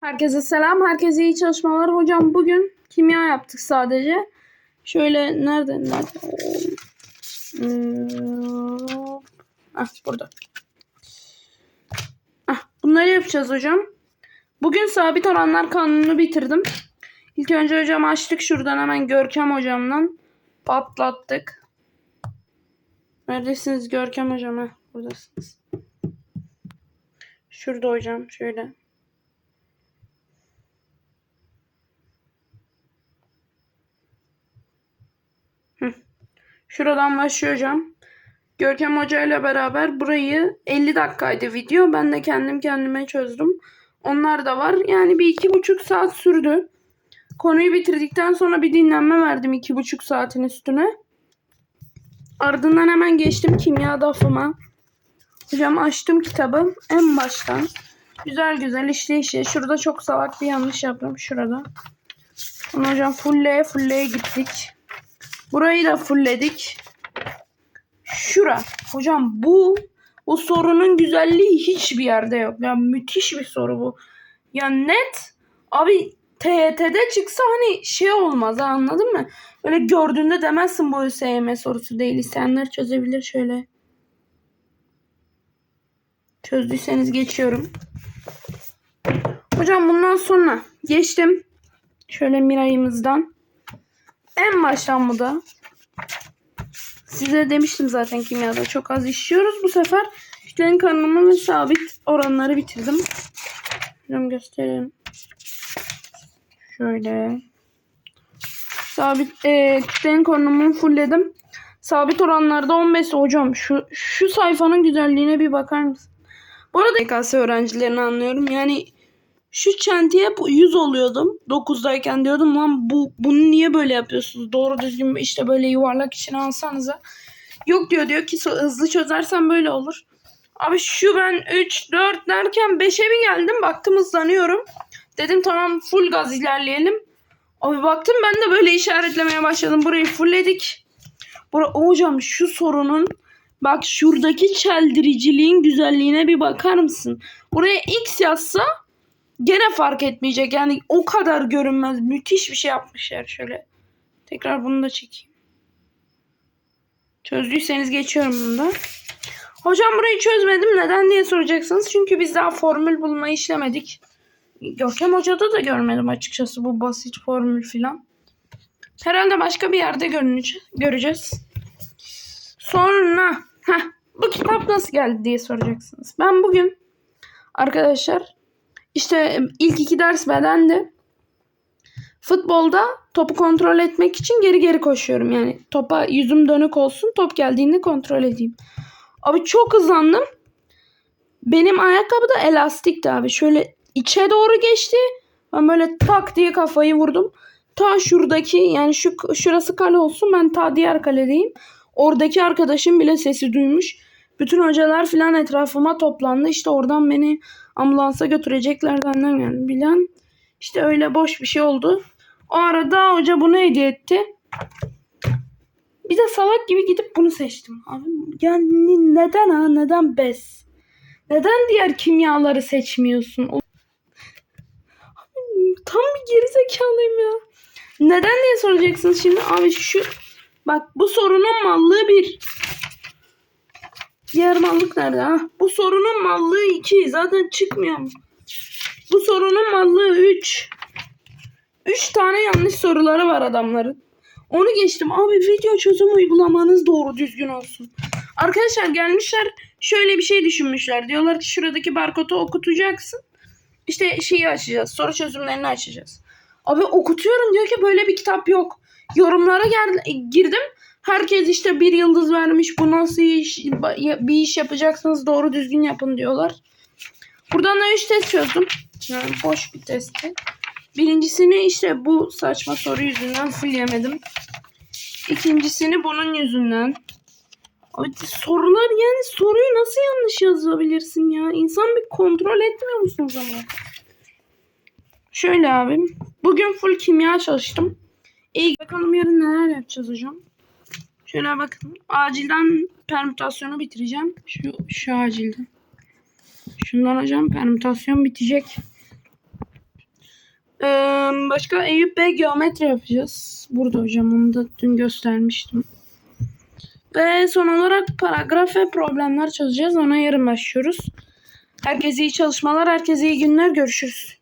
Herkese selam, herkese iyi çalışmalar. Hocam bugün kimya yaptık sadece. Şöyle nerede? Nerede? Hmm, Ah burada. Ah bunları yapacağız hocam. Bugün sabit oranlar kanununu bitirdim. İlk önce hocam açtık şuradan hemen Görkem hocamdan patlattık. Neredesiniz Görkem hocam? Heh, buradasınız. Şurada hocam şöyle. Şuradan hocam. Görkem Hoca ile beraber burayı 50 dakikaydı video. Ben de kendim kendime çözdüm. Onlar da var. Yani bir iki buçuk saat sürdü. Konuyu bitirdikten sonra bir dinlenme verdim iki buçuk saatin üstüne. Ardından hemen geçtim kimya dafıma. Hocam açtım kitabı en baştan. Güzel güzel işle işle. Şurada çok salak bir yanlış yaptım. Şurada. Bunu hocam fulleye fulleye gittik. Burayı da fullledik. Şura. Hocam bu bu sorunun güzelliği hiçbir yerde yok. Ya müthiş bir soru bu. Ya net abi TYT'de çıksa hani şey olmaz ha, anladın mı? Böyle gördüğünde demezsin bu ÖSYM sorusu değil. İsteyenler çözebilir şöyle. Çözdüyseniz geçiyorum. Hocam bundan sonra geçtim. Şöyle mirayımızdan. En baştan bu da. Size demiştim zaten kimyada çok az işliyoruz. Bu sefer kütlenin kanunu ve sabit oranları bitirdim. Hocam göstereyim. Şöyle. Sabit e, kütlenin konumunu fullledim. Sabit oranlarda 15 hocam şu şu sayfanın güzelliğine bir bakar mısın? Bu arada YKS öğrencilerini anlıyorum. Yani şu çentiye bu 100 oluyordum. 9'dayken diyordum lan bu bunu niye böyle yapıyorsunuz? Doğru düzgün işte böyle yuvarlak içine alsanıza. Yok diyor diyor ki hızlı çözersen böyle olur. Abi şu ben 3 4 derken 5'e bir geldim. Baktım hızlanıyorum. Dedim tamam full gaz ilerleyelim. Abi baktım ben de böyle işaretlemeye başladım. Burayı fullledik. Bura, hocam şu sorunun bak şuradaki çeldiriciliğin güzelliğine bir bakar mısın? Buraya X yazsa gene fark etmeyecek. Yani o kadar görünmez. Müthiş bir şey yapmışlar şöyle. Tekrar bunu da çekeyim. Çözdüyseniz geçiyorum bunu da. Hocam burayı çözmedim. Neden diye soracaksınız. Çünkü biz daha formül bulmayı işlemedik. Görkem Hoca'da da görmedim açıkçası bu basit formül filan. Herhalde başka bir yerde göreceğiz. Sonra heh, bu kitap nasıl geldi diye soracaksınız. Ben bugün arkadaşlar işte ilk iki ders bedendi. Futbolda topu kontrol etmek için geri geri koşuyorum. Yani topa yüzüm dönük olsun. Top geldiğinde kontrol edeyim. Abi çok hızlandım. Benim ayakkabı da elastikti abi. Şöyle içe doğru geçti. Ben böyle tak diye kafayı vurdum. Ta şuradaki yani şu şurası kale olsun ben ta diğer kaledeyim. Oradaki arkadaşım bile sesi duymuş. Bütün hocalar filan etrafıma toplandı. İşte oradan beni ambulansa götürecekler benden yani bilen. İşte öyle boş bir şey oldu. O arada hoca bunu hediye etti. Bir de salak gibi gidip bunu seçtim. Abi yani neden ha? Neden bez? Neden diğer kimyaları seçmiyorsun? Tam bir gerizekalıyım ya. Neden diye soracaksınız şimdi. Abi şu bak bu sorunun mallığı bir. Diğer mallık nerede ha? Bu sorunun mallığı 2. Zaten çıkmıyor? Bu sorunun mallığı 3. 3 tane yanlış soruları var adamların. Onu geçtim. Abi video çözüm uygulamanız doğru düzgün olsun. Arkadaşlar gelmişler şöyle bir şey düşünmüşler. Diyorlar ki şuradaki barkodu okutacaksın. İşte şeyi açacağız. Soru çözümlerini açacağız. Abi okutuyorum diyor ki böyle bir kitap yok. Yorumlara gel girdim. Herkes işte bir yıldız vermiş. Bu nasıl iş? Bir iş yapacaksınız doğru düzgün yapın diyorlar. Buradan da 3 test çözdüm. Yani boş bir testti. Birincisini işte bu saçma soru yüzünden full yemedim. İkincisini bunun yüzünden. Abi sorular yani soruyu nasıl yanlış yazabilirsin ya? İnsan bir kontrol etmiyor musun o zaman? Şöyle abim. Bugün full kimya çalıştım. İyi bakalım yarın neler yapacağız hocam. Şöyle bakın. Acilden permütasyonu bitireceğim. Şu, şu acilden. Şundan hocam permütasyon bitecek. Ee, başka Eyüp Bey geometri yapacağız. Burada hocam onu da dün göstermiştim. Ve son olarak paragraf ve problemler çözeceğiz. Ona yarın başlıyoruz. Herkese iyi çalışmalar, herkese iyi günler. Görüşürüz.